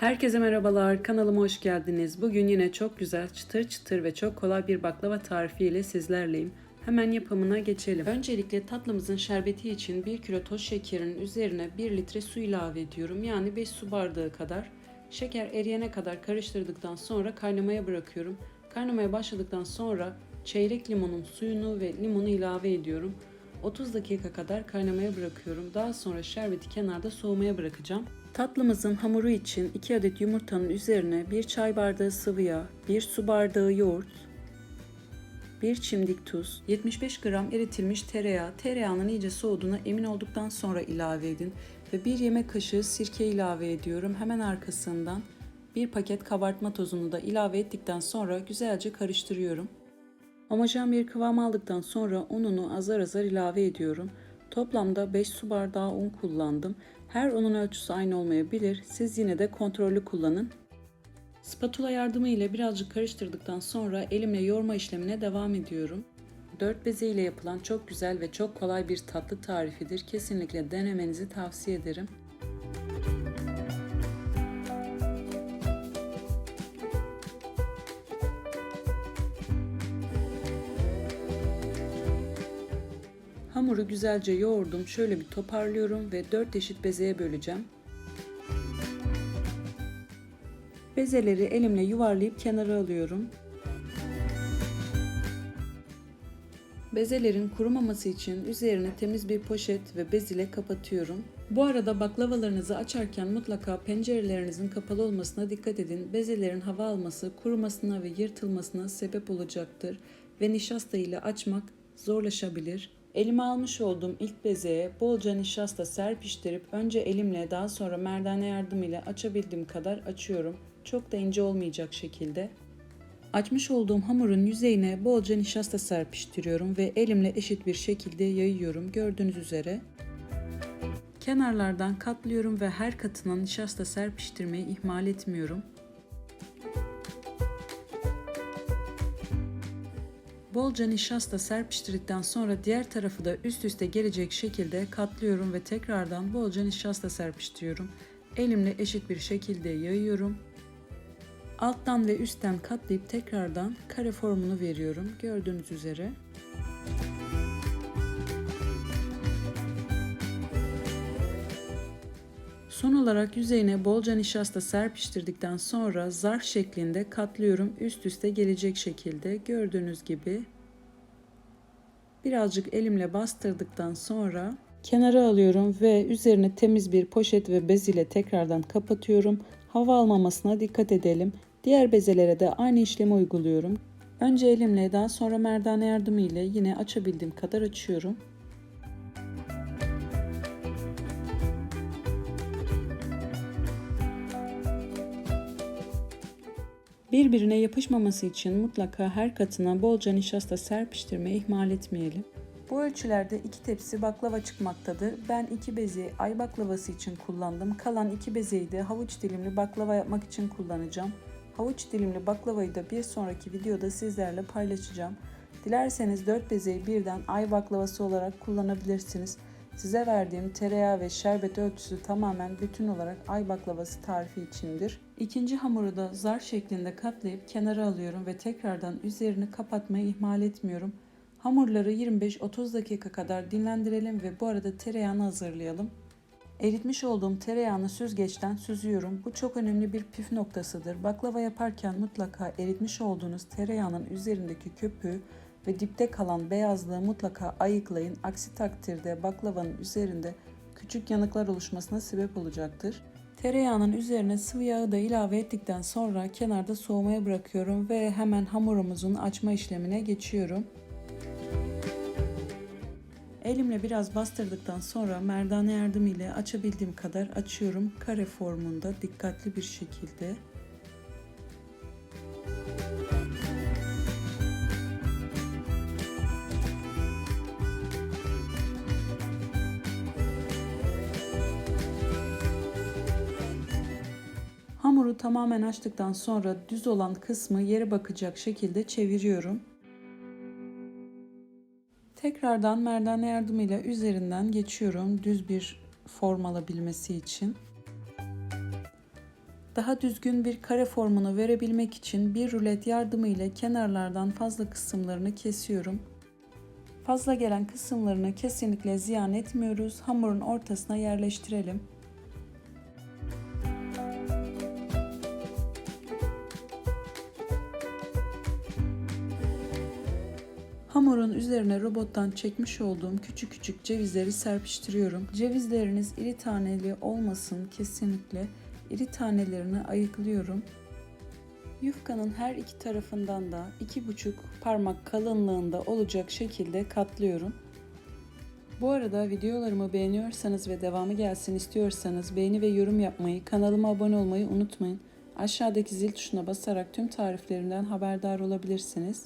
Herkese merhabalar, kanalıma hoş geldiniz. Bugün yine çok güzel, çıtır çıtır ve çok kolay bir baklava tarifi ile sizlerleyim. Hemen yapımına geçelim. Öncelikle tatlımızın şerbeti için 1 kilo toz şekerin üzerine 1 litre su ilave ediyorum. Yani 5 su bardağı kadar. Şeker eriyene kadar karıştırdıktan sonra kaynamaya bırakıyorum. Kaynamaya başladıktan sonra çeyrek limonun suyunu ve limonu ilave ediyorum. 30 dakika kadar kaynamaya bırakıyorum. Daha sonra şerbeti kenarda soğumaya bırakacağım. Tatlımızın hamuru için 2 adet yumurtanın üzerine 1 çay bardağı sıvı yağ, 1 su bardağı yoğurt, 1 çimdik tuz, 75 gram eritilmiş tereyağı, tereyağının iyice soğuduğuna emin olduktan sonra ilave edin ve 1 yemek kaşığı sirke ilave ediyorum. Hemen arkasından 1 paket kabartma tozunu da ilave ettikten sonra güzelce karıştırıyorum. Homojen bir kıvam aldıktan sonra ununu azar azar ilave ediyorum. Toplamda 5 su bardağı un kullandım. Her unun ölçüsü aynı olmayabilir. Siz yine de kontrollü kullanın. Spatula yardımı ile birazcık karıştırdıktan sonra elimle yoğurma işlemine devam ediyorum. 4 beze ile yapılan çok güzel ve çok kolay bir tatlı tarifidir. Kesinlikle denemenizi tavsiye ederim. Hamuru güzelce yoğurdum. Şöyle bir toparlıyorum ve 4 eşit bezeye böleceğim. Bezeleri elimle yuvarlayıp kenara alıyorum. Bezelerin kurumaması için üzerine temiz bir poşet ve bez ile kapatıyorum. Bu arada baklavalarınızı açarken mutlaka pencerelerinizin kapalı olmasına dikkat edin. Bezelerin hava alması, kurumasına ve yırtılmasına sebep olacaktır ve nişasta ile açmak zorlaşabilir. Elime almış olduğum ilk bezeye bolca nişasta serpiştirip önce elimle daha sonra merdane yardımıyla açabildiğim kadar açıyorum. Çok da ince olmayacak şekilde. Açmış olduğum hamurun yüzeyine bolca nişasta serpiştiriyorum ve elimle eşit bir şekilde yayıyorum gördüğünüz üzere. Kenarlardan katlıyorum ve her katına nişasta serpiştirmeyi ihmal etmiyorum. Bolca nişasta serpiştirdikten sonra diğer tarafı da üst üste gelecek şekilde katlıyorum ve tekrardan bolca nişasta serpiştiriyorum. Elimle eşit bir şekilde yayıyorum. Alttan ve üstten katlayıp tekrardan kare formunu veriyorum gördüğünüz üzere. Son olarak yüzeyine bolca nişasta serpiştirdikten sonra zarf şeklinde katlıyorum üst üste gelecek şekilde gördüğünüz gibi. Birazcık elimle bastırdıktan sonra kenara alıyorum ve üzerine temiz bir poşet ve bez ile tekrardan kapatıyorum. Hava almamasına dikkat edelim. Diğer bezelere de aynı işlemi uyguluyorum. Önce elimle daha sonra merdane yardımı ile yine açabildiğim kadar açıyorum. Birbirine yapışmaması için mutlaka her katına bolca nişasta serpiştirmeyi ihmal etmeyelim. Bu ölçülerde iki tepsi baklava çıkmaktadır. Ben iki bezi ay baklavası için kullandım. Kalan iki bezeyi de havuç dilimli baklava yapmak için kullanacağım. Havuç dilimli baklavayı da bir sonraki videoda sizlerle paylaşacağım. Dilerseniz 4 bezeyi birden ay baklavası olarak kullanabilirsiniz. Size verdiğim tereyağı ve şerbet ölçüsü tamamen bütün olarak ay baklavası tarifi içindir. İkinci hamuru da zar şeklinde katlayıp kenara alıyorum ve tekrardan üzerini kapatmayı ihmal etmiyorum. Hamurları 25-30 dakika kadar dinlendirelim ve bu arada tereyağını hazırlayalım. Eritmiş olduğum tereyağını süzgeçten süzüyorum. Bu çok önemli bir püf noktasıdır. Baklava yaparken mutlaka eritmiş olduğunuz tereyağının üzerindeki köpüğü ve dipte kalan beyazlığı mutlaka ayıklayın. Aksi takdirde baklavanın üzerinde küçük yanıklar oluşmasına sebep olacaktır. Tereyağının üzerine sıvı yağı da ilave ettikten sonra kenarda soğumaya bırakıyorum ve hemen hamurumuzun açma işlemine geçiyorum. Elimle biraz bastırdıktan sonra merdane yardımıyla açabildiğim kadar açıyorum. Kare formunda dikkatli bir şekilde. Tamamen açtıktan sonra düz olan kısmı yere bakacak şekilde çeviriyorum. Tekrardan merdane yardımıyla üzerinden geçiyorum düz bir form alabilmesi için. Daha düzgün bir kare formunu verebilmek için bir rulet yardımıyla kenarlardan fazla kısımlarını kesiyorum. Fazla gelen kısımlarını kesinlikle ziyan etmiyoruz. Hamurun ortasına yerleştirelim. Hamurun üzerine robottan çekmiş olduğum küçük küçük cevizleri serpiştiriyorum. Cevizleriniz iri taneli olmasın kesinlikle. İri tanelerini ayıklıyorum. Yufkanın her iki tarafından da iki buçuk parmak kalınlığında olacak şekilde katlıyorum. Bu arada videolarımı beğeniyorsanız ve devamı gelsin istiyorsanız beğeni ve yorum yapmayı, kanalıma abone olmayı unutmayın. Aşağıdaki zil tuşuna basarak tüm tariflerimden haberdar olabilirsiniz.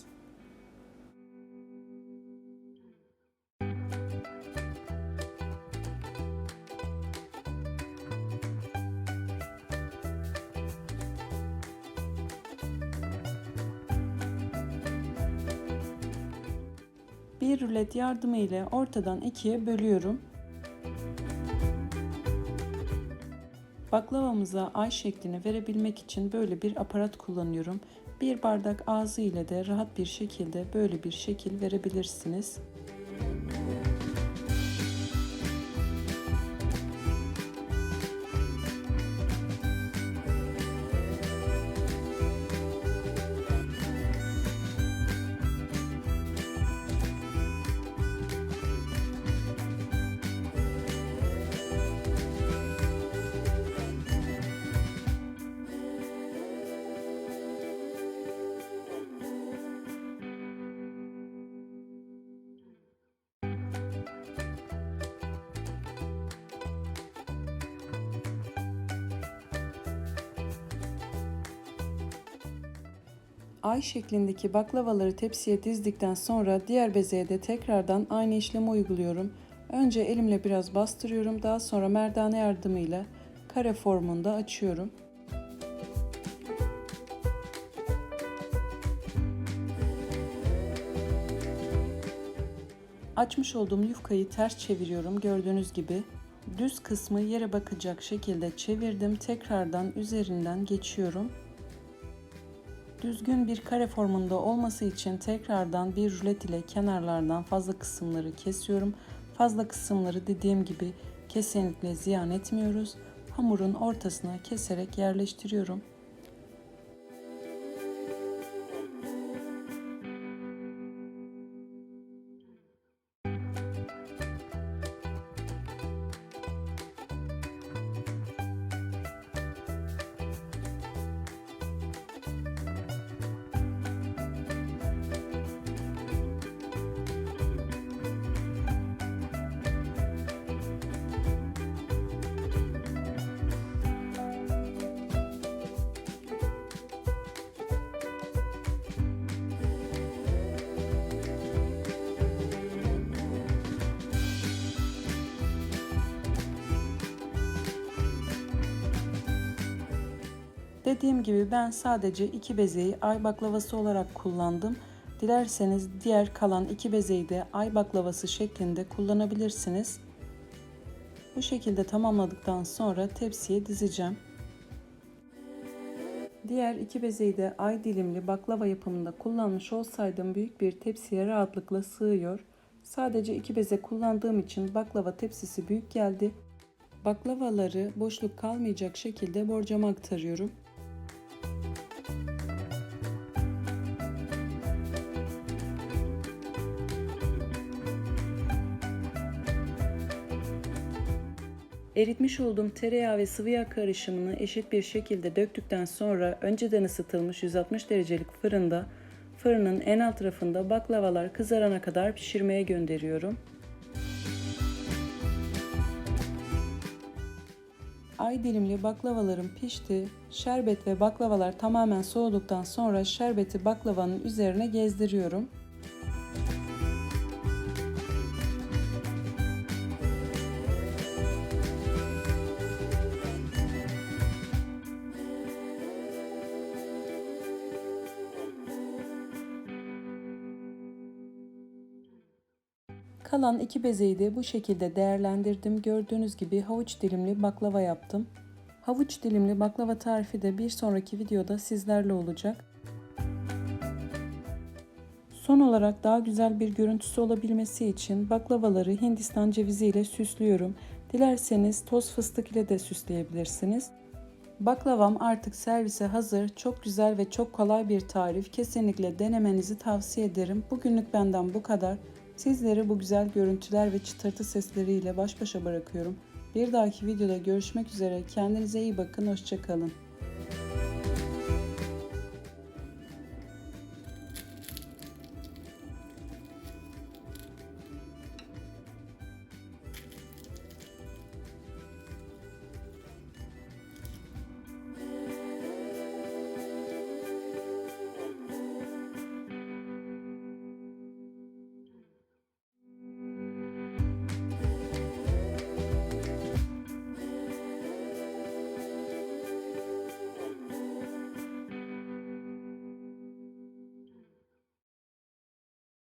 Bir rulet yardımı ile ortadan ikiye bölüyorum. Baklavamıza ay şeklini verebilmek için böyle bir aparat kullanıyorum. Bir bardak ağzı ile de rahat bir şekilde böyle bir şekil verebilirsiniz. Ay şeklindeki baklavaları tepsiye dizdikten sonra diğer bezeye de tekrardan aynı işlemi uyguluyorum. Önce elimle biraz bastırıyorum. Daha sonra merdane yardımıyla kare formunda açıyorum. Açmış olduğum yufkayı ters çeviriyorum gördüğünüz gibi. Düz kısmı yere bakacak şekilde çevirdim. Tekrardan üzerinden geçiyorum. Düzgün bir kare formunda olması için tekrardan bir rulet ile kenarlardan fazla kısımları kesiyorum. Fazla kısımları dediğim gibi kesinlikle ziyan etmiyoruz. Hamurun ortasına keserek yerleştiriyorum. Dediğim gibi ben sadece iki bezeyi ay baklavası olarak kullandım. Dilerseniz diğer kalan iki bezeyi de ay baklavası şeklinde kullanabilirsiniz. Bu şekilde tamamladıktan sonra tepsiye dizeceğim. Diğer iki bezeyi de ay dilimli baklava yapımında kullanmış olsaydım büyük bir tepsiye rahatlıkla sığıyor. Sadece iki beze kullandığım için baklava tepsisi büyük geldi. Baklavaları boşluk kalmayacak şekilde borcama aktarıyorum. Eritmiş olduğum tereyağı ve sıvı yağ karışımını eşit bir şekilde döktükten sonra önceden ısıtılmış 160 derecelik fırında fırının en alt tarafında baklavalar kızarana kadar pişirmeye gönderiyorum. Ay dilimli baklavalarım pişti. Şerbet ve baklavalar tamamen soğuduktan sonra şerbeti baklavanın üzerine gezdiriyorum. Kalan iki bezeyi de bu şekilde değerlendirdim. Gördüğünüz gibi havuç dilimli baklava yaptım. Havuç dilimli baklava tarifi de bir sonraki videoda sizlerle olacak. Son olarak daha güzel bir görüntüsü olabilmesi için baklavaları Hindistan cevizi ile süslüyorum. Dilerseniz toz fıstık ile de süsleyebilirsiniz. Baklavam artık servise hazır. Çok güzel ve çok kolay bir tarif. Kesinlikle denemenizi tavsiye ederim. Bugünlük benden bu kadar. Sizleri bu güzel görüntüler ve çıtırtı sesleriyle baş başa bırakıyorum. Bir dahaki videoda görüşmek üzere. Kendinize iyi bakın. Hoşçakalın.